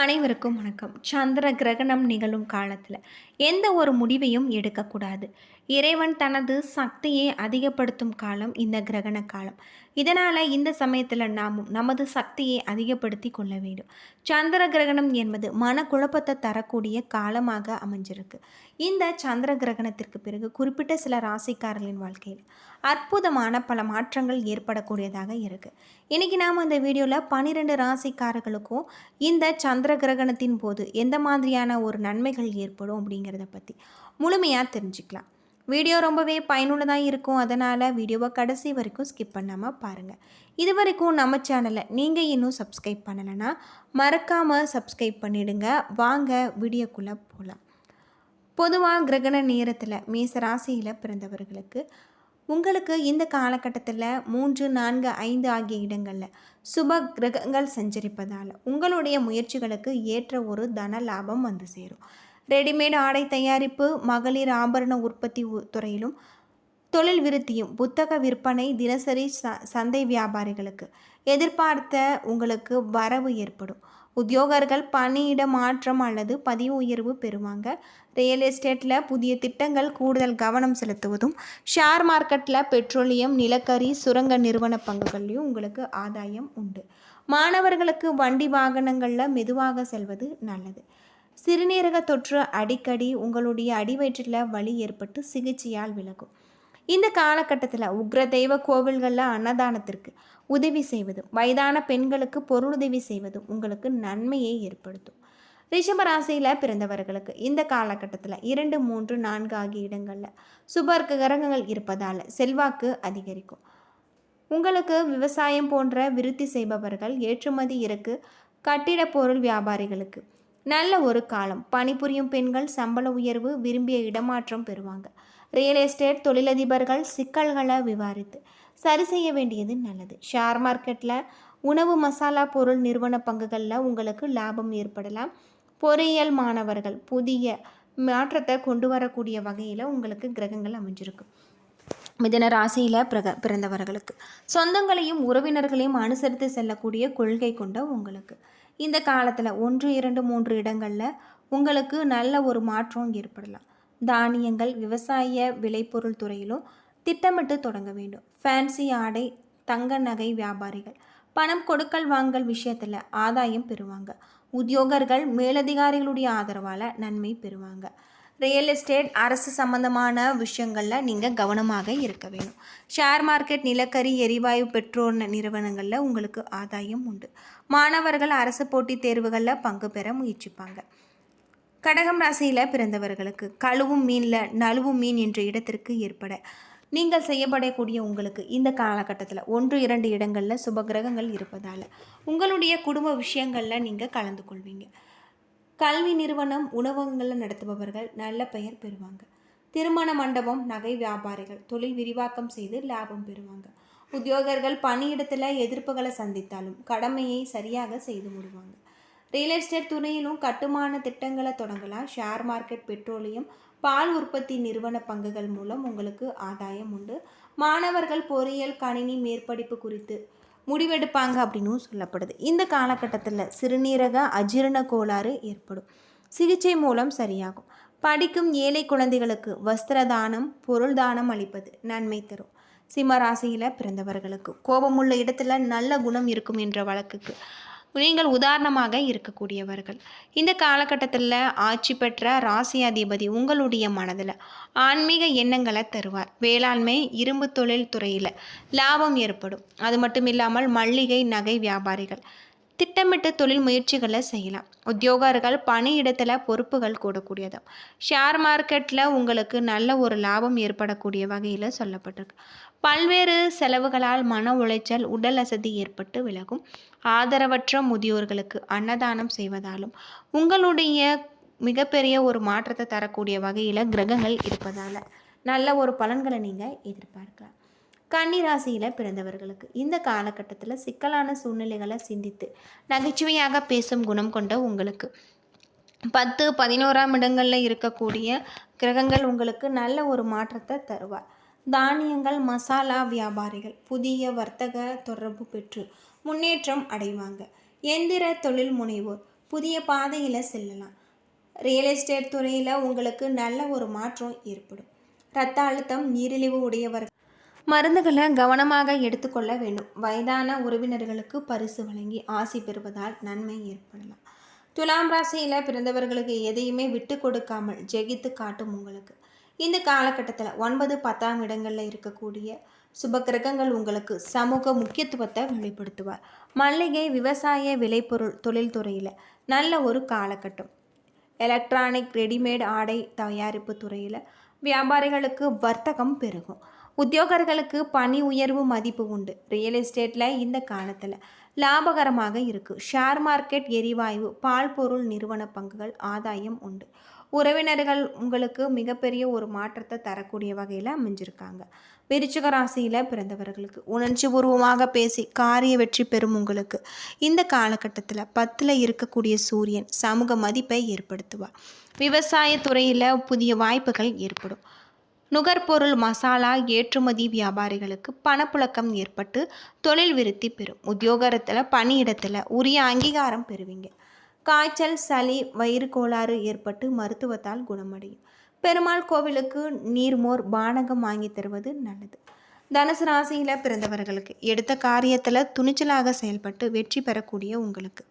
அனைவருக்கும் வணக்கம். சந்திர கிரகணம் நிகழும் காலத்தில் எந்த ஒரு முடிவையும் எடுக்கக்கூடாது. இறைவன் தனது சக்தியை அதிகப்படுத்தும் காலம் இந்த கிரகண காலம். இதனால் இந்த சமயத்தில் நாமும் நமது சக்தியை அதிகப்படுத்தி கொள்ள வேண்டும். சந்திர கிரகணம் என்பது மனக்குழப்பத்தை தரக்கூடிய காலமாக அமைஞ்சிருக்கு. இந்த சந்திர கிரகணத்திற்கு பிறகு குறிப்பிட்ட சில ராசிக்காரர்களின் வாழ்க்கையில் அற்புதமான பல மாற்றங்கள் ஏற்படக்கூடியதாக இருக்குது இன்றைக்கி நாம் இந்த வீடியோவில் பன்னிரெண்டு ராசிக்காரர்களுக்கும் இந்த சந்திர கிரகணத்தின் போது எந்த மாதிரியான ஒரு நன்மைகள் ஏற்படும் அப்படிங்கிறத பற்றி முழுமையாக தெரிஞ்சுக்கலாம். வீடியோ ரொம்பவே பயனுள்ளதாக இருக்கும். அதனால் வீடியோவை கடைசி வரைக்கும் ஸ்கிப் பண்ணாமல் பாருங்கள் இது வரைக்கும் நம்ம சேனலை நீங்கள் இன்னும் சப்ஸ்கிரைப் பண்ணலைன்னா மறக்காமல் சப்ஸ்கிரைப் பண்ணிடுங்க. வாங்க வீடியோக்குள்ளே போகலாம் பொதுவாக கிரகண நேரத்தில் மேசராசியில் பிறந்தவர்களுக்கு உங்களுக்கு இந்த காலகட்டத்தில் மூன்று நான்கு ஐந்து ஆகிய இடங்களில் சுப கிரகங்கள் சஞ்சரிப்பதால் உங்களுடைய முயற்சிகளுக்கு ஏற்ற ஒரு தன லாபம் வந்து சேரும். ரெடிமேட் ஆடை தயாரிப்பு மகளிர் ஆபரண உற்பத்தி உ- துறையிலும் தொழில் விருத்தியும் புத்தக விற்பனை தினசரி ச சந்தை வியாபாரிகளுக்கு எதிர்பார்த்த உங்களுக்கு வரவு ஏற்படும். உத்தியோகர்கள் பணியிட மாற்றம் அல்லது பதிவு உயர்வு பெறுவாங்க. ரியல் எஸ்டேட்டில் புதிய திட்டங்கள் கூடுதல் கவனம் செலுத்துவதும் ஷேர் மார்க்கெட்டில் பெட்ரோலியம் நிலக்கரி சுரங்க நிறுவன பங்குகள்லையும் உங்களுக்கு ஆதாயம் உண்டு. மாணவர்களுக்கு வண்டி வாகனங்களில் மெதுவாக செல்வது நல்லது. சிறுநீரக தொற்று அடிக்கடி உங்களுடைய அடிவயிற்றில் வலி ஏற்பட்டு சிகிச்சையால் விலகும். இந்த காலகட்டத்தில் உக்ர தெய்வ கோவில்களில் அன்னதானத்திற்கு உதவி செய்வதும் வயதான பெண்களுக்கு பொருளுதவி செய்வதும் உங்களுக்கு நன்மையை ஏற்படுத்தும். ரிஷபராசியில் பிறந்தவர்களுக்கு இந்த காலகட்டத்தில் இரண்டு மூன்று நான்கு ஆகிய இடங்களில் சுபர்க்க கிரகங்கள் இருப்பதால் செல்வாக்கு அதிகரிக்கும். உங்களுக்கு விவசாயம் போன்ற விருத்தி செய்பவர்கள் ஏற்றுமதி இருக்கு கட்டிட பொருள் வியாபாரிகளுக்கு நல்ல ஒரு காலம். பணிபுரியும் பெண்கள் சம்பள உயர்வு விரும்பிய இடமாற்றம் பெறுவாங்க. ரியல் எஸ்டேட் தொழிலதிபர்கள் சிக்கல்களை விவாரித்து சரி செய்ய வேண்டியது நல்லது. ஷேர் மார்க்கெட்டில் உணவு மசாலா பொருள் நிறுவன பங்குகளில் உங்களுக்கு லாபம் ஏற்படலாம். பொறியியல் மாணவர்கள் புதிய மாற்றத்தை கொண்டு வரக்கூடிய வகையில் உங்களுக்கு கிரகங்கள் அமைஞ்சிருக்கு. மிதன ராசியில் பிறக பிறந்தவர்களுக்கு. சொந்தங்களையும் உறவினர்களையும் அனுசரித்து செல்லக்கூடிய கொள்கை கொண்ட உங்களுக்கு. இந்த காலத்தில் ஒன்று இரண்டு மூன்று இடங்களில் உங்களுக்கு நல்ல ஒரு மாற்றம் ஏற்படலாம். தானியங்கள் விவசாய விளைபொருள் துறையிலும் திட்டமிட்டு தொடங்க வேண்டும். ஃபேன்சி ஆடை தங்க நகை வியாபாரிகள் பணம் கொடுக்கல் வாங்கல் விஷயத்தில் ஆதாயம் பெறுவாங்க. உத்தியோகர்கள் மேலதிகாரிகளுடைய ஆதரவால் நன்மை பெறுவாங்க. ரியல் எஸ்டேட் அரசு சம்மந்தமான விஷயங்களில் நீங்கள் கவனமாக இருக்க வேணும். ஷேர் மார்க்கெட் நிலக்கரி எரிவாயு பெட்ரோல் நிறுவனங்களில் உங்களுக்கு ஆதாயம் உண்டு. மாணவர்கள் அரசு போட்டித் தேர்வுகளில் பங்கு பெற முயற்சிப்பாங்க. கடகம் ராசியில் பிறந்தவர்களுக்கு கழுவும் மீனில் நழுவும் மீன் என்ற இடத்திற்கு ஏற்பட நீங்கள் செய்யப்படக்கூடிய உங்களுக்கு இந்த காலகட்டத்தில் ஒன்று இரண்டு இடங்களில் சுபகிரகங்கள் இருப்பதால் உங்களுடைய குடும்ப விஷயங்களில் நீங்கள் கலந்து கொள்வீங்க. கல்வி நிறுவனம் உணவகங்களில் நடத்துபவர்கள் நல்ல பெயர் பெறுவாங்க. திருமண மண்டபம் நகை வியாபாரிகள் தொழில் விரிவாக்கம் செய்து லாபம் பெறுவாங்க. உத்தியோகர்கள் பணியிடத்தில் எதிர்ப்புகளை சந்தித்தாலும் கடமையை சரியாக செய்து முடிவாங்க ரியல் எஸ்டேட் துறையிலும் கட்டுமான திட்டங்களை தொடங்கலாம். ஷேர் மார்க்கெட் பெட்ரோலியம் பால் உற்பத்தி நிறுவன பங்குகள் மூலம் உங்களுக்கு ஆதாயம் உண்டு. மாணவர்கள் பொறியியல் கணினி மேற்படிப்பு குறித்து முடிவெடுப்பாங்க அப்படின்னும் சொல்லப்படுது. இந்த காலகட்டத்தில் சிறுநீரக அஜீரண கோளாறு ஏற்படும். சிகிச்சை மூலம் சரியாகும். படிக்கும் ஏழை குழந்தைகளுக்கு வஸ்திர தானம் பொருள் தானம் அளிப்பது நன்மை தரும். சிம்ம ராசியில் பிறந்தவர்களுக்கு கோபமுள்ள இடத்துல நல்ல குணம் இருக்கும் என்ற வழக்குக்கு நீங்கள் உதாரணமாக இருக்கக்கூடியவர்கள். இந்த காலகட்டத்தில் ஆட்சி பெற்ற ராசியாதிபதி உங்களுடைய மனதில் ஆன்மீக எண்ணங்களை தருவார். வேளாண்மை இரும்பு தொழில் துறையில் லாபம் ஏற்படும். அது மட்டும் இல்லாமல் மல்லிகை நகை வியாபாரிகள் திட்டமிட்ட தொழில் முயற்சிகளை செய்யலாம். உத்தியோகர்கள் பணியிடத்தில் பொறுப்புகள் கூடக்கூடியது. ஷேர் மார்க்கெட்டில் உங்களுக்கு நல்ல ஒரு லாபம் ஏற்படக்கூடிய வகையில் சொல்லப்பட்டிருக்கு. பல்வேறு செலவுகளால் மன உளைச்சல் உடல் அசதி ஏற்பட்டு விலகும். ஆதரவற்ற முதியோர்களுக்கு அன்னதானம் செய்வதாலும் உங்களுடைய மிகப்பெரிய ஒரு மாற்றத்தை தரக்கூடிய வகையில் கிரகங்கள் இருப்பதால் நல்ல ஒரு பலன்களை நீங்கள் எதிர்பார்க்கலாம். கன்னிராசியில் பிறந்தவர்களுக்கு இந்த காலகட்டத்தில் சிக்கலான சூழ்நிலைகளை சிந்தித்து நகைச்சுவையாக பேசும் குணம் கொண்ட உங்களுக்கு பத்து பதினோராம் இடங்களில் இருக்கக்கூடிய கிரகங்கள் உங்களுக்கு நல்ல ஒரு மாற்றத்தை தருவார். தானியங்கள் மசாலா வியாபாரிகள் புதிய வர்த்தக தொடர்பு பெற்று முன்னேற்றம் அடைவாங்க. எந்திர தொழில் முனைவோர் புதிய பாதையில் செல்லலாம். ரியல் எஸ்டேட் துறையில் உங்களுக்கு நல்ல ஒரு மாற்றம் ஏற்படும். இரத்த அழுத்தம் நீரிழிவு உடையவர்கள். மருந்துகளை கவனமாக எடுத்துக்கொள்ள வேண்டும். வயதான உறவினர்களுக்கு பரிசு வழங்கி ஆசி பெறுவதால் நன்மை ஏற்படலாம். துலாம் ராசியில் பிறந்தவர்களுக்கு எதையுமே விட்டு கொடுக்காமல் ஜெகித்து காட்டும் உங்களுக்கு. இந்த காலகட்டத்தில் ஒன்பது பத்தாம் இடங்களில் இருக்கக்கூடிய சுப கிரகங்கள் உங்களுக்கு சமூக முக்கியத்துவத்தை வெளிப்படுத்துவார். மல்லிகை விவசாய விளைபொருள் தொழில்துறையில் நல்ல ஒரு காலகட்டம். எலக்ட்ரானிக் ரெடிமேட் ஆடை தயாரிப்பு துறையில் வியாபாரிகளுக்கு வர்த்தகம் பெருகும். உத்தியோகர்களுக்கு பணி உயர்வு மதிப்பு உண்டு. ரியல் எஸ்டேட்டில் இந்த காலத்தில் லாபகரமாக இருக்குது ஷேர் மார்க்கெட் எரிவாயு பால் பொருள் நிறுவன பங்குகள் ஆதாயம் உண்டு. உறவினர்கள் உங்களுக்கு மிகப்பெரிய ஒரு மாற்றத்தை தரக்கூடிய வகையில் அமைஞ்சிருக்காங்க. விருச்சிக ராசியில் பிறந்தவர்களுக்கு உணர்ச்சி பூர்வமாக பேசி காரிய வெற்றி பெறும் உங்களுக்கு. இந்த காலகட்டத்தில் பத்தில் இருக்கக்கூடிய சூரியன் சமூக மதிப்பை ஏற்படுத்துவார். விவசாய துறையில் புதிய வாய்ப்புகள் ஏற்படும். நுகர்பொருள் மசாலா ஏற்றுமதி வியாபாரிகளுக்கு பணப்புழக்கம் ஏற்பட்டு தொழில் விருத்தி பெறும். உத்தியோகத்தில் பணியிடத்தில் உரிய அங்கீகாரம் பெறுவீங்க. காய்ச்சல் சளி வயிறு கோளாறு ஏற்பட்டு மருத்துவத்தால் குணமடையும். பெருமாள் கோவிலுக்கு நீர்மோர் பானகம் வாங்கி தருவது நல்லது. தனுசு ராசியில் பிறந்தவர்களுக்கு எடுத்த காரியத்தில் துணிச்சலாக செயல்பட்டு வெற்றி பெறக்கூடிய உங்களுக்கு.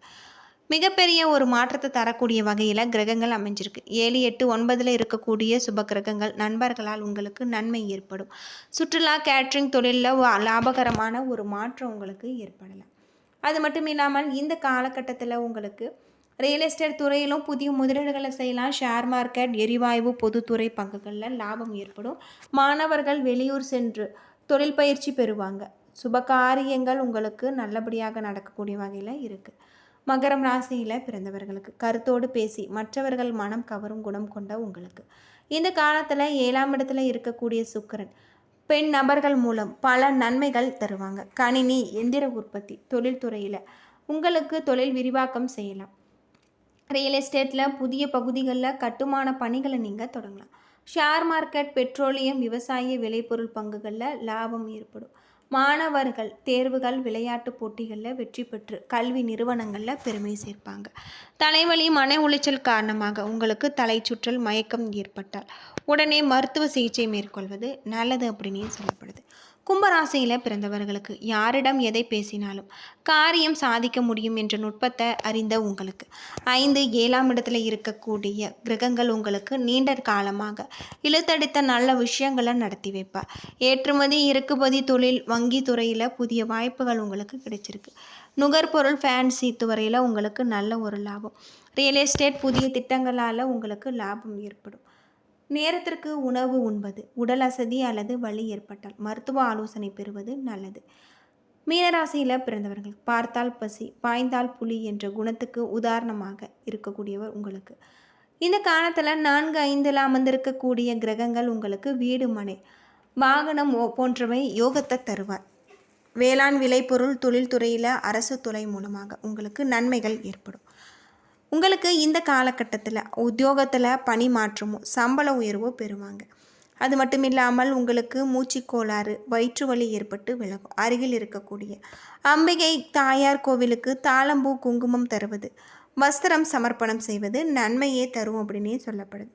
மிகப்பெரிய ஒரு மாற்றத்தை தரக்கூடிய வகையில் கிரகங்கள் அமைஞ்சிருக்கு. ஏழு எட்டு ஒன்பதில் இருக்கக்கூடிய சுப கிரகங்கள் நண்பர்களால் உங்களுக்கு நன்மை ஏற்படும். சுற்றுலா கேட்ரிங் தொழிலில் லாபகரமான ஒரு மாற்றம் உங்களுக்கு ஏற்படலாம். அது மட்டும் இல்லாமல் இந்த காலகட்டத்தில் உங்களுக்கு ரியல் எஸ்டேட் துறையிலும் புதிய முதலீடுகளை செய்யலாம். ஷேர் மார்க்கெட் எரிவாயு பொதுத்துறை பங்குகளில் லாபம் ஏற்படும். மாணவர்கள் வெளியூர் சென்று தொழில் பயிற்சி பெறுவாங்க. சுப காரியங்கள் உங்களுக்கு நல்லபடியாக நடக்கக்கூடிய வகையில் இருக்குது மகரம் ராசியில் பிறந்தவர்களுக்கு கருத்தோடு பேசி மற்றவர்கள் மனம் கவரும் குணம் கொண்ட உங்களுக்கு. இந்த காலத்தில் ஏழாம் இடத்துல இருக்கக்கூடிய சுக்கரன் பெண் நபர்கள் மூலம் பல நன்மைகள் தருவாங்க. கணினி எந்திர உற்பத்தி தொழில்துறையில் உங்களுக்கு தொழில் விரிவாக்கம் செய்யலாம். ரியல் எஸ்டேட்டில் புதிய பகுதிகளில் கட்டுமான பணிகளை நீங்கள் தொடங்கலாம். ஷேர் மார்க்கெட் பெட்ரோலியம் விவசாய விளைபொருள் பங்குகளில் லாபம் ஏற்படும். மாணவர்கள் தேர்வுகள் விளையாட்டு போட்டிகளில் வெற்றி பெற்று கல்வி நிறுவனங்களில் பெருமை சேர்ப்பாங்க. தலைவலி மன உளைச்சல் காரணமாக உங்களுக்கு தலை சுற்றல் மயக்கம் ஏற்பட்டால் உடனே மருத்துவ சிகிச்சை மேற்கொள்வது நல்லது அப்படின்னே சொல்லப்படுது. கும்பராசியில் பிறந்தவர்களுக்கு யாரிடம் எதை பேசினாலும் காரியம் சாதிக்க முடியும் என்ற நுட்பத்தை அறிந்த உங்களுக்கு. ஐந்து ஏழாம் இடத்துல இருக்கக்கூடிய கிரகங்கள் உங்களுக்கு நீண்ட காலமாக இழுத்தடித்த நல்ல விஷயங்களை நடத்தி வைப்பார் ஏற்றுமதி இறக்குமதி தொழில் வங்கி துறையில் புதிய வாய்ப்புகள் உங்களுக்கு கிடைச்சிருக்கு. நுகர்பொருள் ஃபேன்சி துறையில் உங்களுக்கு நல்ல ஒரு லாபம். ரியல் எஸ்டேட் புதிய திட்டங்களால் உங்களுக்கு லாபம் ஏற்படும். நேரத்திற்கு உணவு உண்பது உடல் அசதி அல்லது வலி ஏற்பட்டால் மருத்துவ ஆலோசனை பெறுவது நல்லது. மீனராசியில் பிறந்தவர்கள் பார்த்தால் பசி பாய்ந்தால் புலி என்ற குணத்துக்கு உதாரணமாக இருக்கக்கூடியவர் உங்களுக்கு. இந்த காலத்தில் நான்கு ஐந்தில் அமர்ந்திருக்கக்கூடிய கிரகங்கள் உங்களுக்கு வீடு மனை வாகனம் போன்றவை யோகத்தை தருவார். வேளாண் விளைபொருள் தொழில்துறையில் அரசு துறை மூலமாக உங்களுக்கு நன்மைகள் ஏற்படும். உங்களுக்கு இந்த காலகட்டத்தில் உத்தியோகத்தில் பணி மாற்றமோ சம்பள உயர்வோ பெறுவாங்க. அது மட்டும் இல்லாமல் உங்களுக்கு மூச்சுக்கோளாறு வயிற்று வலி ஏற்பட்டு விலகும். அருகில் இருக்கக்கூடிய அம்பிகை தாயார் கோவிலுக்கு தாளம்பூ குங்குமம் தருவது வஸ்திரம் சமர்ப்பணம் செய்வது நன்மையே தரும் அப்படின்னே சொல்லப்படுது.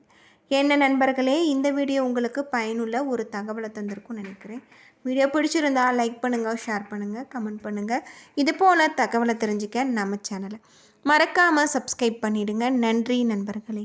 என்ன நண்பர்களே இந்த வீடியோ உங்களுக்கு பயனுள்ள ஒரு தகவலை தந்திருக்கும் நினைக்கிறேன். வீடியோ பிடிச்சிருந்தால் லைக் பண்ணுங்கள் ஷேர் பண்ணுங்கள் கமெண்ட் பண்ணுங்கள் இது போல் தகவலை தெரிஞ்சுக்க நம்ம சேனலை மறக்காமல் சப்ஸ்கிரைப் பண்ணிவிடுங்க நன்றி நண்பர்களே.